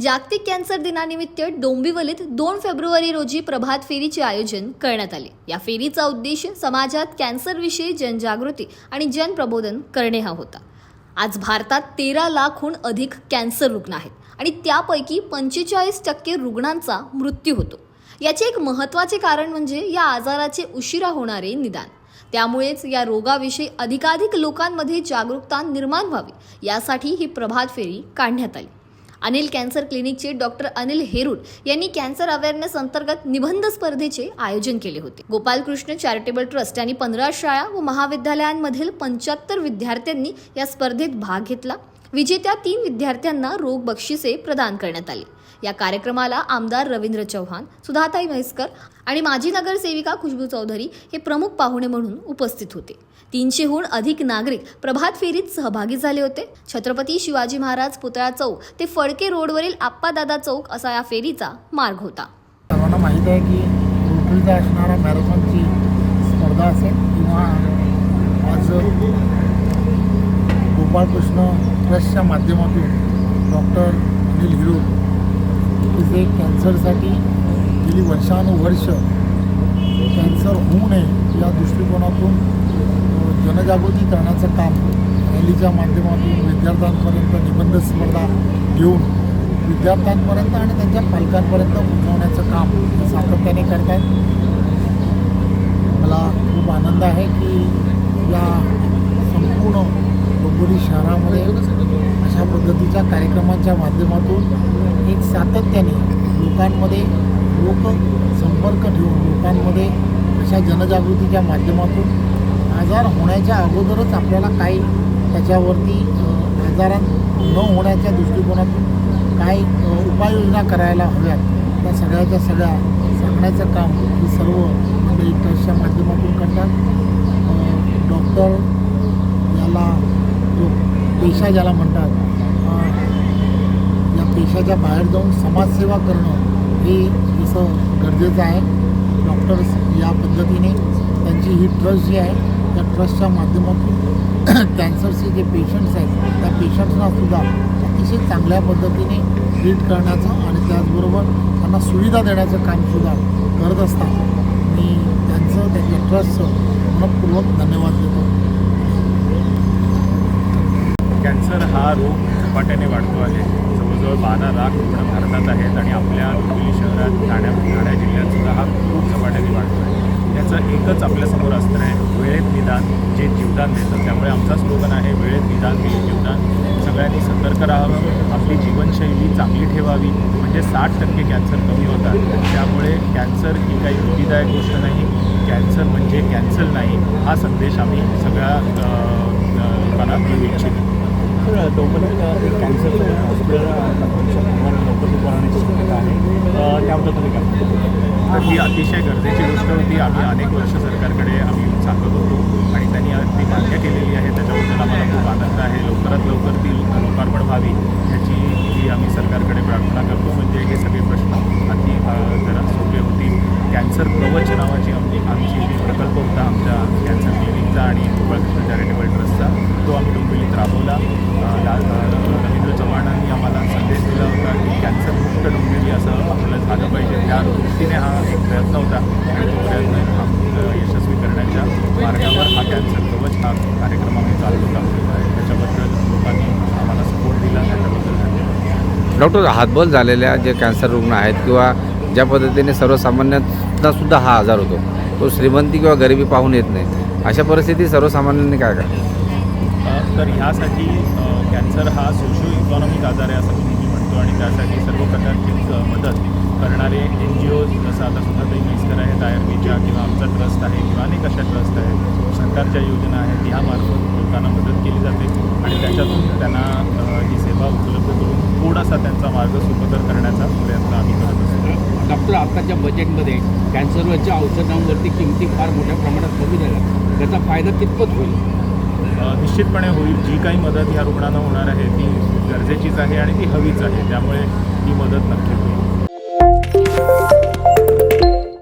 जागतिक कॅन्सर दिनानिमित्त डोंबिवलीत दोन फेब्रुवारी रोजी प्रभात फेरीचे आयोजन करण्यात आले. या फेरीचा उद्देश समाजात कॅन्सरविषयी जनजागृती आणि जनप्रबोधन करणे हा होता. आज भारतात तेरा लाखहून अधिक कॅन्सर रुग्ण आहेत आणि त्यापैकी पंचेचाळीस टक्के रुग्णांचा मृत्यू होतो. याचे एक महत्त्वाचे कारण म्हणजे या आजाराचे उशिरा होणारे निदान. त्यामुळेच या रोगाविषयी अधिकाधिक लोकांमध्ये जागरूकता निर्माण व्हावी यासाठी ही प्रभात फेरी काढण्यात आली. अनिल कॅन्सर क्लिनिकचे डॉक्टर अनिल हेरूड यांनी कॅन्सर अवेअरनेस अंतर्गत निबंध स्पर्धेचे आयोजन केले होते. गोपालकृष्ण चॅरिटेबल ट्रस्ट आणि पंधरा शाळा व महाविद्यालयांमधील पंच्याहत्तर विद्यार्थ्यांनी या स्पर्धेत भाग घेतला. विजेत्या तीन विद्यार्थ्यांना रोग बक्षिसे प्रदान करण्यात आली. या कार्यक्रमाला आमदार रवींद्र चव्हाण सुधाताई म्हैसकर आणि माजी नगरसेविका खुशबू चौधरी हे प्रमुख पाहुणे म्हणून उपस्थित होते. तीनशेहून अधिक नागरिक प्रभात फेरीत सहभागी झाले होते. छत्रपती शिवाजी महाराज पुतळा चौक ते फडके रोडवरील आप्पादादा चौक असा या फेरीचा मार्ग होता. सर्वांना माहीत आहे की असणारा मॅरेथॉनची स्पर्धा असेल किंवा आज गोपाळकृष्ण ट्रस्टच्या माध्यमातून डॉक्टर अनिल हिरो हे जे कॅन्सरसाठी गेली वर्षानुवर्ष कॅन्सर होऊ नये या दृष्टिकोनातून जनजागृती करण्याचं काम रॅलीच्या माध्यमातून विद्यार्थ्यांपर्यंत निबंध स्पर्धा घेऊन विद्यार्थ्यांपर्यंत आणि त्यांच्या पालकांपर्यंत पोहोचवण्याचं काम ते सातत्याने करतात मला खूप आनंद आहे की या अशा कार्यक्रमांच्या माध्यमातून एक सातत्याने लोकांमध्ये लोक संपर्क ठेवून लोकांमध्ये अशा जनजागृतीच्या माध्यमातून आजार होण्याच्या अगोदरच आपल्याला काही त्याच्यावरती अ, आजारां न होण्याच्या दृष्टिकोनातून काय उपाययोजना करायला हव्यात त्या सगळ्याच्या सगळ्या सांगण्याचं काम ही सर्व मंडळी ट्रस्टच्या माध्यमातून करतात. डॉक्टर याला जो पेशा ज्याला म्हणतात समाजाच्या बाहेर जाऊन समाजसेवा करणं हे जसं गरजेचं आहे. डॉक्टर्स या पद्धतीने त्यांची ही ट्रस्ट जी आहे त्या ट्रस्टच्या माध्यमातून कॅन्सरचे जे पेशंट्स आहेत त्या पेशंट्सना सुद्धा अतिशय चांगल्या पद्धतीने ट्रीट करण्याचं आणि त्याचबरोबर त्यांना सुविधा देण्याचं कामसुद्धा करत असतात. मी त्यांचं त्यांच्या ट्रस्टचं मनपूर्वक धन्यवाद देतो. कॅन्सर हा रोग झपाट्याने वाढतो आहे. जवळजवळ बारा लाख रुग्ण भारतात आहेत आणि आपल्या डोंबिवली शहरात ठाण्या ठाण्या जिल्ह्यात सुद्धा हा खूप झपाट्याने वाढतो आहे. याचं एकच आपल्यासमोर असतं आहे वेळेत निदान जे जीवदान देतं. त्यामुळे आमचा स्लोगन आहे वेळेत निदान हे जीवदान. सगळ्यांनी सतर्क राहावं आपली जीवनशैली चांगली ठेवावी. म्हणजे साठ टक्के कॅन्सर कमी होतात. त्यामुळे कॅन्सर ही काही भीतीदायक गोष्ट नाही. कॅन्सर म्हणजे कॅन्सल नाही. हा संदेश आम्ही सगळ्या लोकांना देऊ इच्छितो. सर एक कॅन्सरचं हॉस्पिटल लवकर उभारण्याची शक्यता आहे. त्याबद्दल तुम्ही काय ही अतिशय गरजेची गोष्ट होती. आम्ही अनेक वर्ष सरकारकडे आम्ही सांगत होतो आणि त्यांनी ती मान्य केलेली आहे. त्याच्याबद्दल आम्हाला खूप आनंद आहे. लवकरात लवकर ती लोकार्पण व्हावी ह्याची ही आम्ही सरकारकडे प्रार्थना करतो. म्हणजे हे सगळे प्रश्न अति जरा सोपे होतील. कॅन्सर कवच नावाची आमची आमची प्रकल्प होता आमच्या कॅन्सर क्लिनिकचा आणि गोपाळकृष्ण चॅरिटेबल ट्रस्टचा तो आम्ही डोंबिवलीत राबवला अ, ला- अ, रवींद्र चव्हाणांनी आम्हाला संदेश दिला होता की कॅन्सर मुक्त डोंबिवली असं आपल्याला झालं पाहिजे त्या दृष्टीने हा एक प्रयत्न होता. आणि तो प्रयत्न अ, यशस्वी करण्याच्या मार्गावर हा कॅन्सर कवच हा कार्यक्रम आम्ही चालवला त्याच्याबद्दल लोकांनी आम्हाला सपोर्ट दिला त्याच्याबद्दल धन्यवाद. डॉक्टर हातबल झालेल्या जे कॅन्सर रुग्ण आहेत किंवा ज्या पद्धतीने सर्वसामान्यांना सुद्धा हा आजार होतो तो श्रीमंती किंवा गरिबी पाहून येत नाही. अशा परिस्थितीत सर्वसामान्यांनी काय अ, तर ह्यासाठी कॅन्सर हा सोशो इकॉनॉमिक आजार आहे असं मी म्हणतो आणि त्यासाठी सर्व प्रकारची मदत करणारे एन जी ओज जसं आता सुद्धा काही मिस्टर आहेत आय आर बीच्या किंवा आमचा ट्रस्ट आहे किंवा अनेक अशा ट्रस्ट आहेत. सरकारच्या योजना आहेत ह्यामार्फत लोकांना मदत केली जाते आणि त्याच्यातून त्यांना ही सेवा उपलब्ध करून थोडासा त्यांचा मार्ग सुखकर करण्याचा प्रयत्न आम्ही करत असतो. डॉक्टर आत्ताच्या बजेटमध्ये कॅन्सरवरच्या औषधांवरती किमती फार मोठ्या प्रमाणात कमी झाल्या त्याचा फायदा कितपत होईल? निश्चितपणे होईल. जी काही मदत ह्या रुग्णांना होणार आहे ती गरजेचीच आहे आणि ती हवीच आहे. त्यामुळे ही मदत नक्की होईल.